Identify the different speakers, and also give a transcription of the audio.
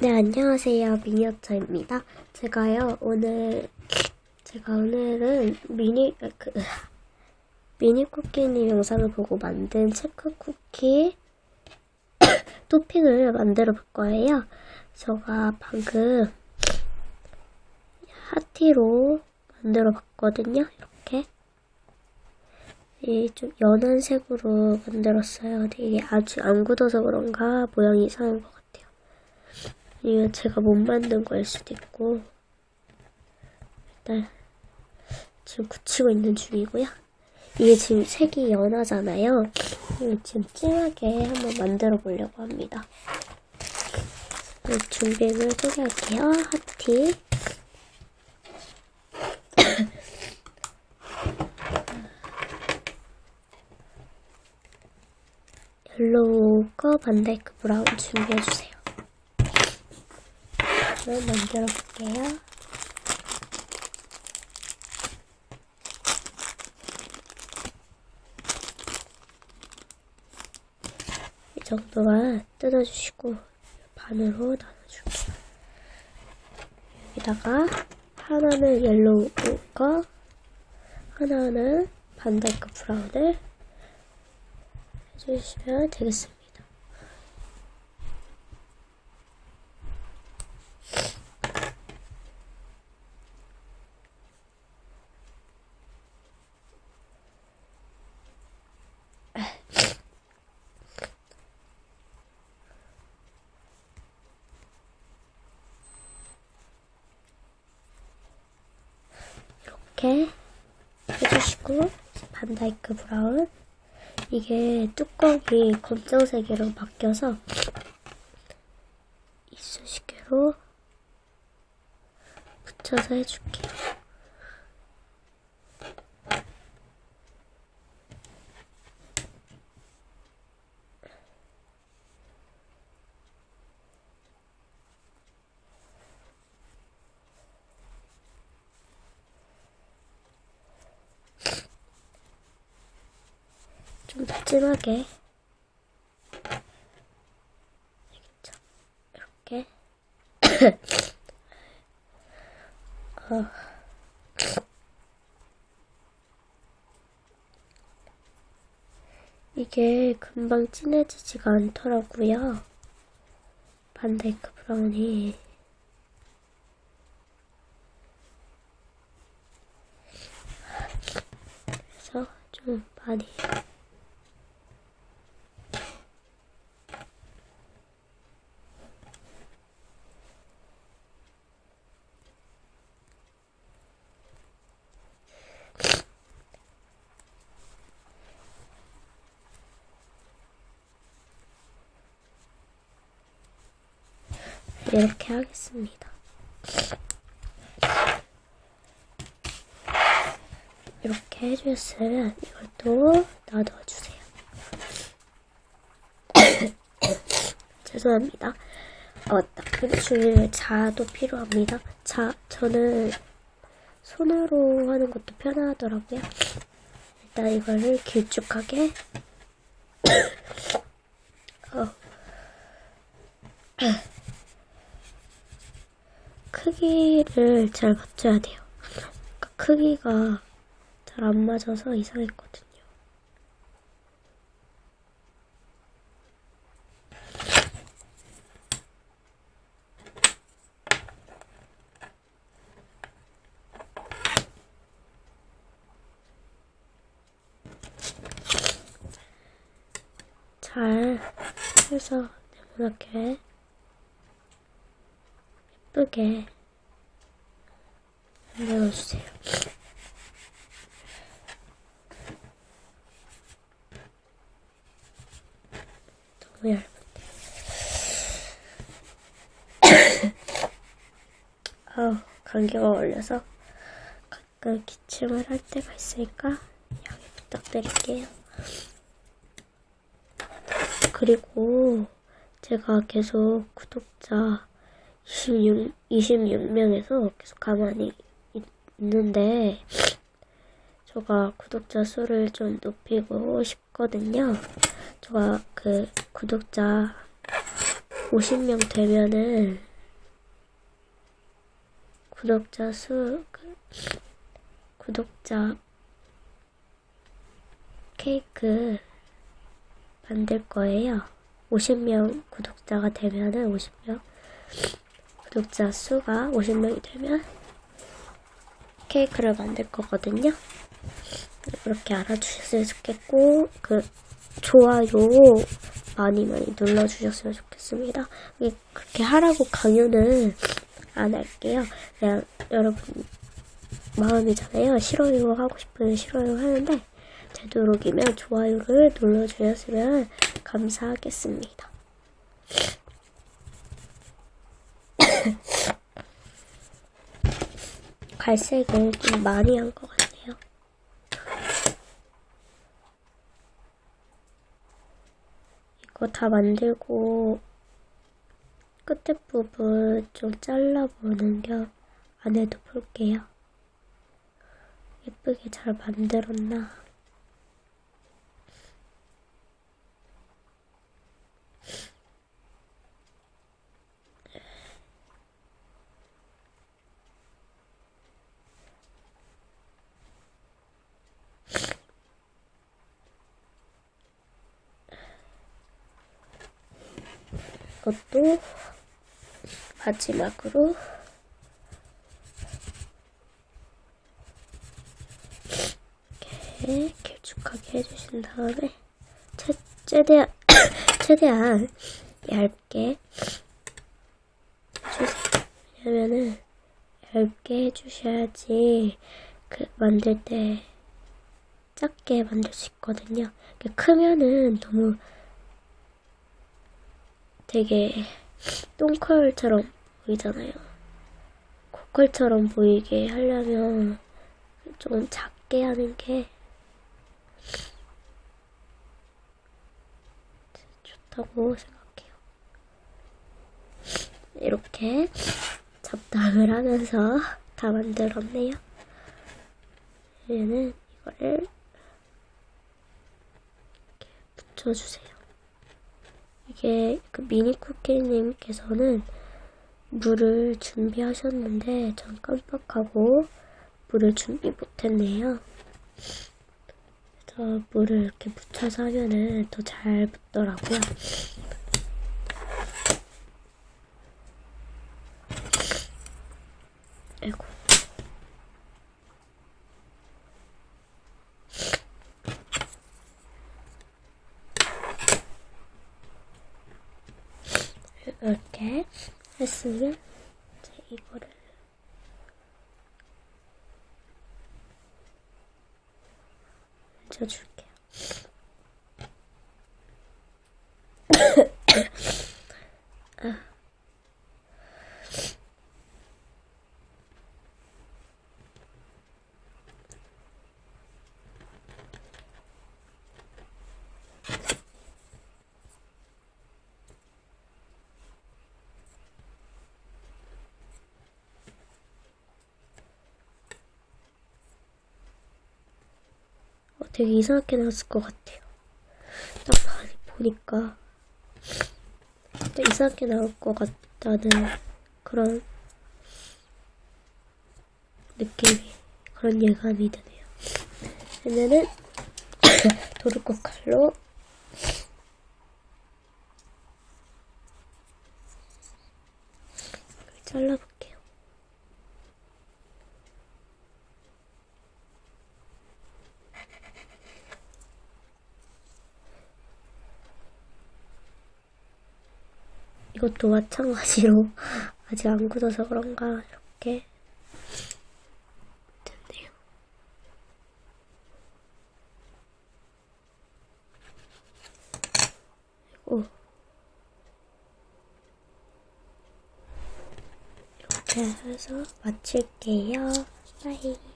Speaker 1: 네, 안녕하세요. 미니어처입니다. 제가요, 오늘, 제가 오늘은 미니, 아, 그, 미니 쿠키님 영상을 보고 만든 체크 쿠키 토핑을 만들어 볼 거예요. 제가 방금 하티로 만들어 봤거든요. 이렇게. 이 좀 연한 색으로 만들었어요. 근데 이게 아직 안 굳어서 그런가 모양이 이상한 것 아니면 제가 못 만든 거일 수도 있고 일단 지금 굳히고 있는 중이고요. 이게 지금 색이 연하잖아요. 이거 지금 진하게 한번 만들어 보려고 합니다. 네, 준비물 소개할게요. 하티 옐로우 거 반다이크 브라운 준비해주세요. 그럼 만들어 볼게요. 이 정도만 뜯어주시고 반으로 나눠줄게요. 여기다가 하나는 옐로우 거, 하나는 반다이크 브라운을 해주시면 되겠습니다. 이렇게 해주시고 반다이크 브라운. 이게 뚜껑이 검정색으로 바뀌어서 이쑤시개로 붙여서 해줄게요. 좀 더 진하게? 이렇게 어. 이게 금방 진해지지가 않더라고요. 반데이크 브라운이 그래서 좀 많이 이렇게 하겠습니다. 이렇게 해주셨으면 이것도 놔둬주세요. 죄송합니다. 아, 맞다. 자도 필요합니다. 자, 저는 손으로 하는 것도 편하더라고요. 일단 이거를 길쭉하게 어. 크기를 잘 맞춰야 돼요. 그러니까 크기가 잘 안 맞아서 이상했거든요. 잘 해서 네모나게 예쁘게 만들어주세요. 너무 얇은데. 아우, 감기가 걸려서 가끔 기침을 할 때가 있으니까 양해 부탁드릴게요. 그리고 제가 계속 구독자 26, 26명에서 계속 가만히 있, 있는데, 제가 구독자 수를 좀 높이고 싶거든요. 제가 그 구독자 50명 되면은 구독자 수, 그, 구독자 케이크 만들 거예요. 50명 구독자가 되면은 50명 구독자 수가 50명이 되면 케이크를 만들 거거든요. 그렇게 알아주셨으면 좋겠고 그 좋아요 많이 많이 눌러주셨으면 좋겠습니다. 그렇게 하라고 강요는 안 할게요. 그냥 여러분 마음이잖아요. 싫어요 하고 싶으면 싫어요 하는데 되도록이면 좋아요를 눌러주셨으면 감사하겠습니다. 갈색을 좀 많이 한 것 같네요. 이거 다 만들고 끝에 부분 좀 잘라보는 겸 안에도 볼게요. 예쁘게 잘 만들었나? 이것도 마지막으로 이렇게 길쭉하게 해주신 다음에 최, 최대한 최대한 얇게 해주세요. 왜냐면은 얇게 해주셔야지 그 만들 때 작게 만들 수 있거든요. 크면은 너무 되게 똥컬처럼 보이잖아요. 고컬처럼 보이게 하려면 좀 작게 하는 게 좋다고 생각해요. 이렇게 잡담을 하면서 다 만들었네요. 얘는 이거를 이렇게 붙여주세요. 이게 그 미니 쿠키님께서는 물을 준비하셨는데 전 깜빡하고 물을 준비 못했네요. 그래서 물을 이렇게 묻혀서 하면은 더 잘 붙더라고요. 아이고. 이렇게 했으면 이제 이거를 얹어줄게요. 아. 어, 되게 이상하게 나왔을 것 같아요. 딱 보니까 또 이상하게 나올 것 같다는 그런 느낌이 그런 예감이 드네요. 그러면은 도르코 칼로 잘라볼게요. 이것도 마찬가지로 아직 안 굳어서 그런가 이렇게 됐네요. 그리고 이렇게 해서 마칠게요. 빠이.